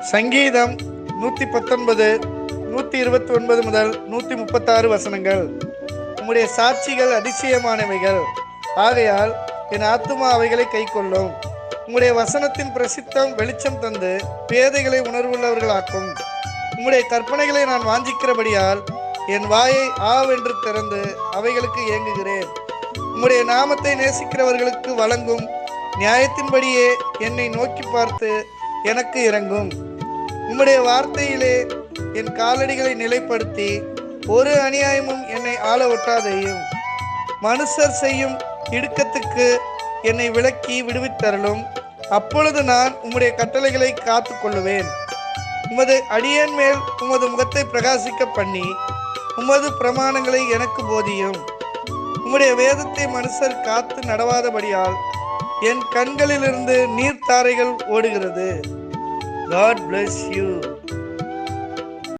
சங்கீதம் நூற்றி பத்தொன்பது நூற்றி இருபத்தி ஒன்பது முதல் நூற்றி முப்பத்தாறு வசனங்கள். உம்முடைய சாட்சிகள் அதிசயமானவைகள். ஆகையால் என் ஆத்துமா அவைகளை கைக்கொள்ளும். உம்முடைய வசனத்தின் பிரசித்தம் வெளிச்சம் தந்து பேதைகளை உணர்வுள்ளவர்களாக்கும். உம்முடைய கற்பனைகளை நான் வாஞ்சிக்கிறபடியால் என் வாயை ஆவென்று திறந்து அவைகளுக்கு இயங்குகிறேன் உம்முடைய நாமத்தை நேசிக்கிறவர்களுக்கு வழங்கும் நியாயத்தின்படியே என்னை நோக்கி பார்த்து எனக்கு இறங்கும். உம்முடைய வார்த்தையிலே என் காலடிகளை நிலைப்படுத்தி ஒரு அநியாயமும் என்னை ஆள ஒட்டாதையும். மனுஷர் செய்யும் இடுக்கத்துக்கு என்னை விலக்கி விடுவித்தரலும் அப்பொழுது நான் உம்முடைய கட்டளைகளை காத்து கொள்ளுவேன். உமது அடியேன் மேல் உமது முகத்தை பிரகாசிக்க பண்ணி உமது பிரமாணங்களை எனக்கு போதியும். உம்முடைய வேதத்தை மனுஷர் காத்து நடவாதபடியால் என் கண்களிலிருந்து நீர்த்தாரைகள் ஓடுகிறது. God bless you